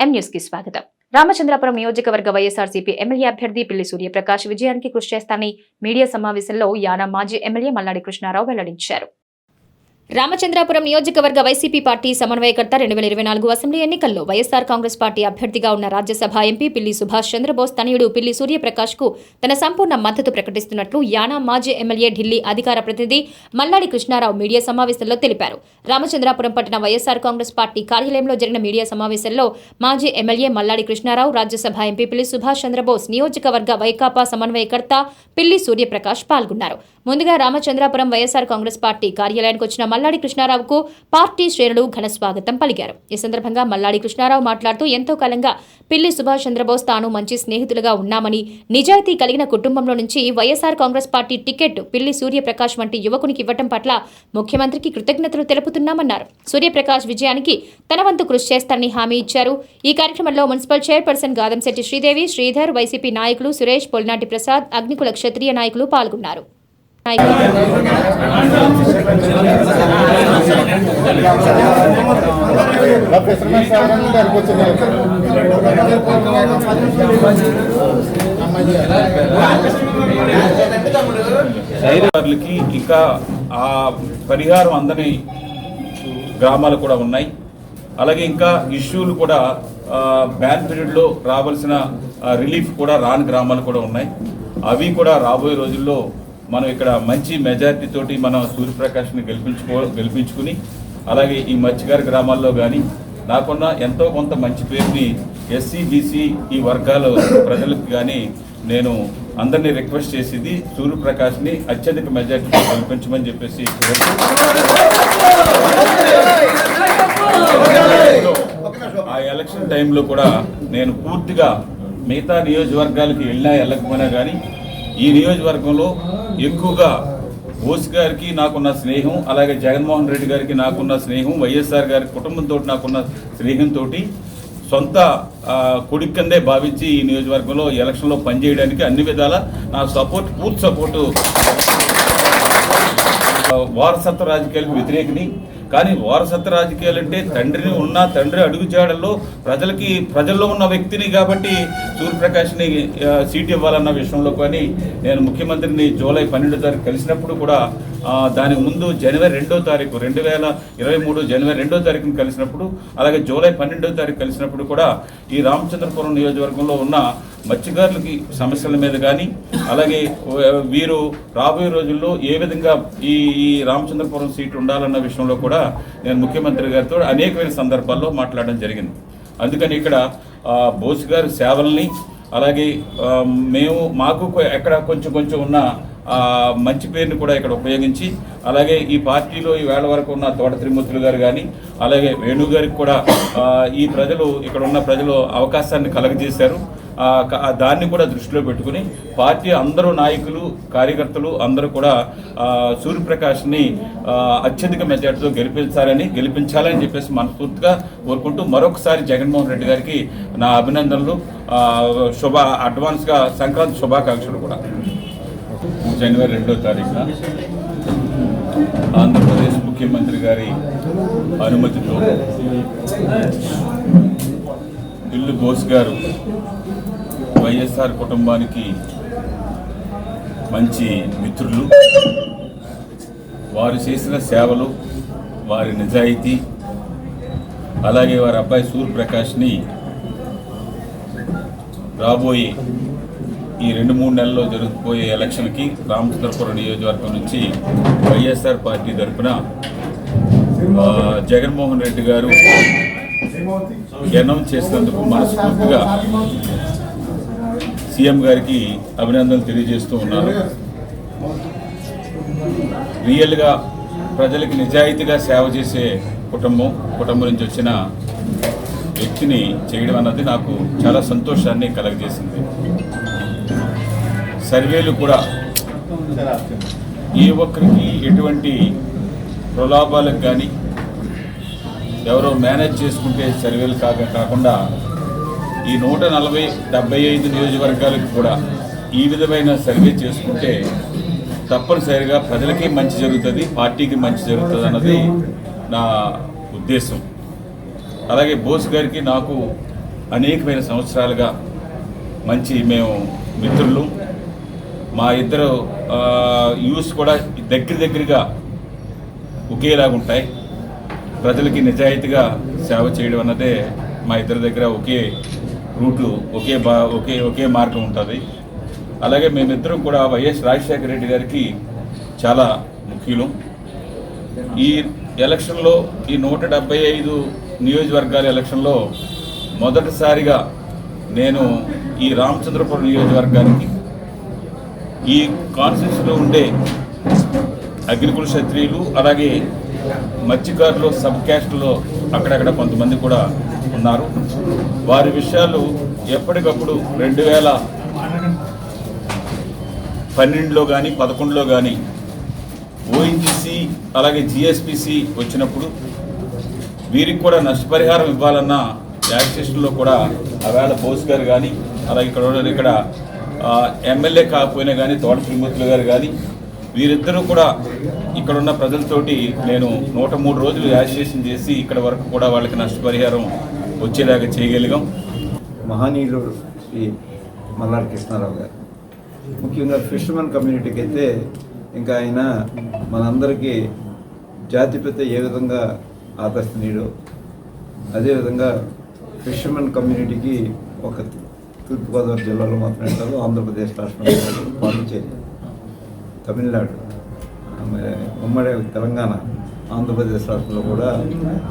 ఎం న్యూస్కి స్వాగతం. రామచంద్రాపురం నియోజకవర్గ వైఎస్ఆర్సీపీ ఎమ్మెల్యే అభ్యర్థి పిల్లి సూర్యప్రకాష్ విజయానికి కృషి చేస్తానని మీడియా సమావేశంలో యానా మాజీ ఎమ్మెల్యే మల్లాడి కృష్ణారావు వెల్లడించారు. రామచంద్రాపురం నియోజకవర్గ వైసీపీ పార్టీ సమన్వయకర్త రెండు వేల ఇరవై నాలుగు అసెంబ్లీ ఎన్నికల్లో వైఎస్ఆర్ కాంగ్రెస్ పార్టీ అభ్యర్థిగా ఉన్న రాజ్యసభ ఎంపీ పిల్లి సుభాష్ చంద్రబోస్ తనయుడు పిల్లి సూర్యప్రకాష్కు తన సంపూర్ణ మద్దతు ప్రకటిస్తున్నట్లు యానా మాజీ ఎమ్మెల్యే ఢిల్లీ అధికార ప్రతినిధి మల్లాడి కృష్ణారావు మీడియా సమావేశంలో తెలిపారు. రామచంద్రాపురం పట్టణ వైఎస్ఆర్ కాంగ్రెస్ పార్టీ కార్యాలయంలో జరిగిన మీడియా సమావేశంలో మాజీ ఎమ్మెల్యే మల్లాడి కృష్ణారావు రాజ్యసభ ఎంపీ పిల్లి సుభాష్ చంద్రబోస్ నియోజకవర్గ వైకాపా సమన్వయకర్త పిల్లి సూర్యప్రకాష్ పాల్గొన్నారు. ముందుగా రామచంద్రాపురం వైఎస్ఆర్ కాంగ్రెస్ పార్టీ కార్యాలయానికి వచ్చిన మల్లాడి కృష్ణారావుకు పార్టీ శ్రేణులు ఘన స్వాగతం పలికారు. ఈ సందర్భంగా మల్లాడి కృష్ణారావు మాట్లాడుతూ ఎంతో కాలంగా పిల్లి సుభాష్ చంద్రబోస్ తాను మంచి స్నేహితులుగా ఉన్నామని నిజాయితీ కలిగిన కుటుంబంలో నుంచి వైఎస్ఆర్ కాంగ్రెస్ పార్టీ టికెట్ పిల్లి సూర్యప్రకాష్ వంటి యువకునికి ఇవ్వటం పట్ల ముఖ్యమంత్రికి కృతజ్ఞతలు తెలుపుతున్నామన్నారు. సూర్యప్రకాష్ విజయానికి తన వంతు కృషి చేస్తారని హామీ ఇచ్చారు. ఈ కార్యక్రమంలో municipal chairperson Gadamsetti Sridevi Sridhar YCP నాయకులు సురేష్ పొలినాటి ప్రసాద్ అగ్నికుల క్షత్రియ నాయకులు పాల్గొన్నారు. నాయకులు ఇంకా ఆ పరిహారం అందని గ్రామాలు కూడా ఉన్నాయి. అలాగే ఇంకా ఇష్యూలు కూడా బ్యాన్ పీరియడ్లో రావాల్సిన రిలీఫ్ కూడా రాని గ్రామాలు కూడా ఉన్నాయి. అవి కూడా రాబోయే రోజుల్లో మనం ఇక్కడ మంచి మెజారిటీ తోటి మనం సూర్యప్రకాష్ని గెలిపించుకో గెలిపించుకుని అలాగే ఈ మత్స్యకార గ్రామాల్లో కానీ నాకున్న ఎంతో కొంత మంచి పేరుని ఎస్సీ బీసీ ఈ వర్గాల ప్రజలకు కానీ నేను అందరినీ రిక్వెస్ట్ చేసేది సూర్యప్రకాష్ని అత్యధిక మెజార్టీతో గెలిపించమని చెప్పేసి ఆ ఎలక్షన్ టైంలో కూడా నేను పూర్తిగా మిగతా నియోజకవర్గాలకు వెళ్ళినా వెళ్ళకపోయినా కానీ ఈ నియోజకవర్గంలో ఎక్కువగా బోస్ గారికి నాకున్న స్నేహం అలాగే జగన్మోహన్ రెడ్డి గారికి నాకున్న స్నేహం వైఎస్ఆర్ గారి కుటుంబంతో నాకున్న స్నేహంతో సొంత ఆ, కొడుకు కిందే భావించి ఈ నియోజకవర్గంలో ఎలక్షన్లో పనిచేయడానికి అన్ని విధాల నా సపోర్ట్ పూర్తి సపోర్టు. వారసత్వ రాజకీయాలకు వ్యతిరేకని. కానీ వారసత్వ రాజకీయాలు అంటే తండ్రిని ఉన్న తండ్రి అడుగుజాడల్లో ప్రజలకి ప్రజల్లో ఉన్న వ్యక్తిని కాబట్టి సూర్యప్రకాష్ని సీట్ ఇవ్వాలన్న విషయంలో కానీ నేను ముఖ్యమంత్రిని జూలై పన్నెండో తారీఖు కలిసినప్పుడు కూడా దానికి ముందు జనవరి రెండో తారీఖు రెండు వేల ఇరవై మూడు జనవరి రెండో తారీఖున కలిసినప్పుడు అలాగే జూలై పన్నెండో తారీఖు కలిసినప్పుడు కూడా ఈ రామచంద్రపురం నియోజకవర్గంలో ఉన్న మత్స్యకారులకి సమస్యల మీద కానీ అలాగే వీరు రాబోయే రోజుల్లో ఏ విధంగా ఈ ఈ రామచంద్రపురం సీట్ ఉండాలన్న విషయంలో కూడా నేను ముఖ్యమంత్రి గారితో అనేకమైన సందర్భాల్లో మాట్లాడడం జరిగింది. అందుకని ఇక్కడ బోస్ గారి సేవల్ని అలాగే మేము మాకు ఎక్కడ కొంచెం కొంచెం ఉన్న మంచి పేరుని కూడా ఇక్కడ ఉపయోగించి అలాగే ఈ పార్టీలో ఈ వేళ వరకు ఉన్న తోట త్రిమూర్తులు గారు కానీ అలాగే వేణు గారికి కూడా ఈ ప్రజలు ఇక్కడ ఉన్న ప్రజలు అవకాశాన్ని కలగజేశారు. దాన్ని కూడా దృష్టిలో పెట్టుకుని పార్టీ అందరూ నాయకులు కార్యకర్తలు అందరూ కూడా సూర్యప్రకాష్ని అత్యధిక మెజార్టీతో గెలిపించాలని గెలిపించాలని చెప్పేసి మనస్ఫూర్తిగా కోరుకుంటూ మరొకసారి జగన్మోహన్ రెడ్డి గారికి నా అభినందనలు శుభ అడ్వాన్స్గా సంక్రాంతి శుభాకాంక్షలు కూడా. జనవరి రెండో తారీఖున ఆంధ్రప్రదేశ్ ముఖ్యమంత్రి గారి అనుమతితో బిల్లు బోస్ గారు వైఎస్ఆర్ కుటుంబానికి మంచి మిత్రులు. వారు చేసిన సేవలు వారి నిజాయితీ అలాగే వారి అబ్బాయి సూర్యప్రకాష్ని రాబోయే ఈ రెండు మూడు నెలల్లో జరగబోయే ఎలక్షన్కి రామచంద్రపురం నియోజకవర్గం నుంచి వైఎస్ఆర్ పార్టీ తరఫున జగన్మోహన్ రెడ్డి గారు అనౌన్స్ చేసినందుకు మనస్ఫూర్తిగా సీఎం గారికి అభినందనలు తెలియజేస్తూ ఉన్నాను. రియల్గా ప్రజలకి నిజాయితీగా సేవ చేసే కుటుంబం కుటుంబం నుంచి వచ్చిన వ్యక్తిని చేయడం అన్నది నాకు చాలా సంతోషాన్ని కలగజేసింది. సర్వేలు కూడా ఏ ఒక్కరికి ఎటువంటి ప్రలోభాలకు కానీ ఎవరో మేనేజ్ చేసుకుంటే సర్వేలు కాక కాకుండా ఈ నూట నలభై డెబ్బై ఐదు నియోజకవర్గాలకు కూడా ఈ విధమైన సర్వే చేసుకుంటే తప్పనిసరిగా ప్రజలకి మంచి జరుగుతుంది పార్టీకి మంచి జరుగుతుంది అన్నది నా ఉద్దేశం. అలాగే బోస్ గారికి నాకు అనేకమైన సంవత్సరాలుగా మంచి మేము మిత్రులు. మా ఇద్దరు యూస్ కూడా దగ్గర దగ్గరగా ఒకేలాగా ఉంటాయి ప్రజలకి నిజాయితీగా సేవ చేయడం అన్నదే మా ఇద్దరి దగ్గర ఒకే రూట్లు ఒకే బా ఒకే ఒకే మార్గం ఉంటుంది. అలాగే మేమిద్దరం కూడా వైఎస్ రాజశేఖర రెడ్డి గారికి చాలా ముఖ్యులు. ఈ ఎలక్షన్లో ఈ నూట డెబ్బై ఐదు నియోజకవర్గాల ఎలక్షన్లో మొదటిసారిగా నేను ఈ రామచంద్రపురం నియోజకవర్గానికి ఈ కాన్స్టిట్యూషన్లో ఉండే అగ్నికుల క్షత్రియులు అలాగే మత్స్యకారులు సబ్ క్యాస్ట్లో అక్కడక్కడ కొంతమంది కూడా ఉన్నారు. వారి విషయాలు ఎప్పటికప్పుడు రెండు వేల పన్నెండులో కానీ పదకొండులో కానీ ఓఎన్జీసీ అలాగే జిఎస్పిసి వచ్చినప్పుడు వీరికి కూడా నష్టపరిహారం ఇవ్వాలన్న యాక్సేషన్లో కూడా ఆవేళ బోస్ గారు కానీ అలాగే ఇక్కడ ఇక్కడ ఎమ్మెల్యే కాకపోయినా కానీ తోట శ్రీమూర్తులు గారు కానీ వీరిద్దరూ కూడా ఇక్కడున్న ప్రజలతోటి నేను నూట మూడు రోజులు యాజిటేషన్ చేసి ఇక్కడ వరకు కూడా వాళ్ళకి నష్టపరిహారం వచ్చేలాగా చేయగలిగాం. మహనీయులు శ్రీ మల్లారి కృష్ణారావు గారు. ముఖ్యంగా ఫిషర్మెన్ కమ్యూనిటీకి అయితే ఇంకా ఆయన మనందరికీ జాతిపిత ఏ విధంగా ఆదర్శనీయుడు అదేవిధంగా ఫిషర్మెన్ కమ్యూనిటీకి ఒక తూర్పుగోదావరి జిల్లాలో మాత్రమే కాదు ఆంధ్రప్రదేశ్ రాష్ట్రంలో పాండిచేరి తమిళనాడు ఆమె ఉమ్మడి తెలంగాణ ఆంధ్రప్రదేశ్ రాష్ట్రంలో కూడా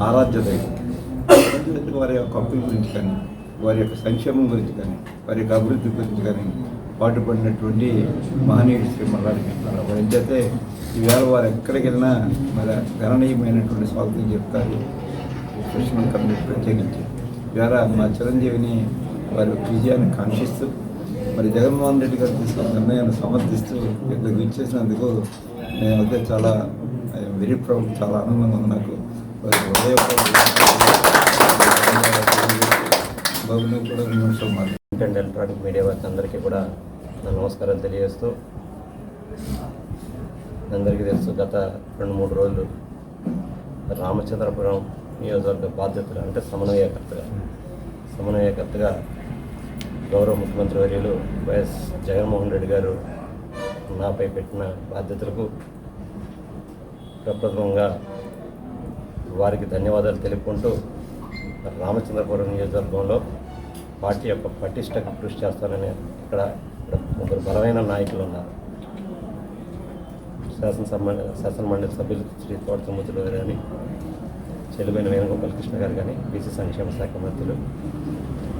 ఆరాధ్య దైవం వారి యొక్క అప్పుల గురించి కానీ వారి యొక్క సంక్షేమం గురించి కానీ వారి యొక్క అభివృద్ధి గురించి కానీ పాటుపడినటువంటి మహనీయుడు శ్రీ మల్లారి కృష్ణారావు గారు అయితే ఈవేళ వారు ఎక్కడికి వెళ్ళినా మరి గణనీయమైనటువంటి స్వాగతం చెప్తారు. కృష్ణ కమిటీ ప్రత్యేకించి. ఈవేళ మా చిరంజీవిని వారి విజయాన్ని కాంక్షిస్తూ మరి జగన్మోహన్ రెడ్డి గారు తీసుకున్న నిర్ణయాన్ని సమర్థిస్తూ ఇక్కడ విచ్చేసినందుకు నేనైతే చాలా వెరీ ప్రౌడ్ చాలా ఆనందంగా ఉంది నాకు. అండ్ ఎలక్ట్రానిక్ మీడియా వారికి అందరికీ కూడా నా నమస్కారాలు తెలియజేస్తూ అందరికీ తెలుసు గత రెండు మూడు రోజులు రామచంద్రపురం నియోజకవర్గ బాధ్యతలు అంటే సమన్వయకర్తగా సమన్వయకర్తగా గౌరవ ముఖ్యమంత్రి వర్యులు వైఎస్ జగన్మోహన్ రెడ్డి గారు నాపై పెట్టిన బాధ్యతలకు ప్రప్రథమంగా వారికి ధన్యవాదాలు తెలుపుకుంటూ రామచంద్రపురం నియోజకవర్గంలో పార్టీ యొక్క పటిష్టకు కృషి చేస్తానని ఇక్కడ ఇక్కడ ముగ్గురు బలమైన నాయకులు ఉన్నారు. శాసనసభ శాసనమండలి సభ్యులు శ్రీ తోట సముద్రులు గారు కానీ చెల్లిపోయిన వేణుగోపాల కృష్ణ గారు కానీ బీసీ సంక్షేమ శాఖ మంత్రులు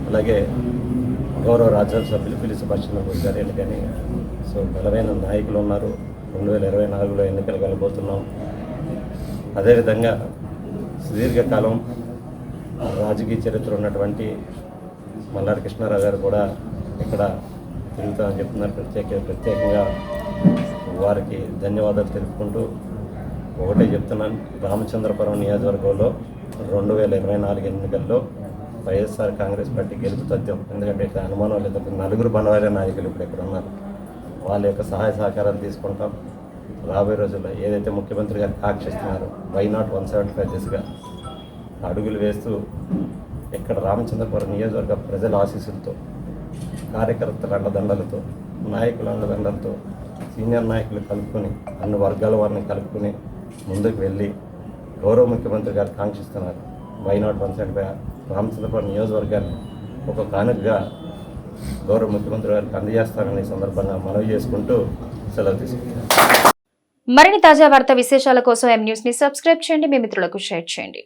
అలాగే గౌరవ రాజ్యసభ సభ్యులు పిల్లి సుభాష్ చంద్రబోస్ గారు కానీ సో బలమైన నాయకులు ఉన్నారు. రెండు వేల ఇరవై నాలుగులో ఎన్నికలు కలబోతున్నాం. అదేవిధంగా సుదీర్ఘకాలం రాజకీయ చరిత్ర ఉన్నటువంటి మల్లారి కృష్ణారావు గారు కూడా ఇక్కడ తిరుగుతామని చెప్తున్నారు. ప్రత్యేక ప్రత్యేకంగా వారికి ధన్యవాదాలు తెలుపుకుంటూ ఒకటే చెప్తున్నాను. రామచంద్రపురం నియోజకవర్గంలో రెండు వేల ఇరవై నాలుగు ఎన్నికల్లో వైఎస్ఆర్ కాంగ్రెస్ పార్టీ గెలుపు తథ్యం. ఎందుకంటే ఇక్కడ అనుమానం లేదు. నలుగురు బనవారి నాయకులు ఇప్పుడు ఇక్కడ ఉన్నారు. వాళ్ళ యొక్క సహాయ సహకారాలు తీసుకుంటాం. రాబోయే రోజుల్లో ఏదైతే ముఖ్యమంత్రి గారు ఆక్షిస్తున్నారో why not one seventy five దిశగా అడుగులు వేస్తూ ఇక్కడ రామచంద్రపురం నియోజకవర్గ ప్రజల ఆశీస్సులతో కార్యకర్తల అండదండలతో నాయకుల అండదండలతో సీనియర్ నాయకులు కలుపుకొని అన్ని వర్గాల వారిని కలుపుకొని ముందుకు వెళ్ళి గౌరవ ముఖ్యమంత్రి గారు కాంక్షిస్తున్నారు. Why not one seventy five Ramachandrapuram నియోజకవర్గాన్ని ఒక కానుకగా గౌరవ ముఖ్యమంత్రి గారికి అందజేస్తారని సందర్భంగా మనవి చేసుకుంటూ సెలవు తీసుకుంటాను మరిన్ని తాజా వార్త విశేషాల కోసం ఎం న్యూస్ని సబ్స్క్రైబ్ చేయండి. మీ మిత్రులకు షేర్ చేయండి.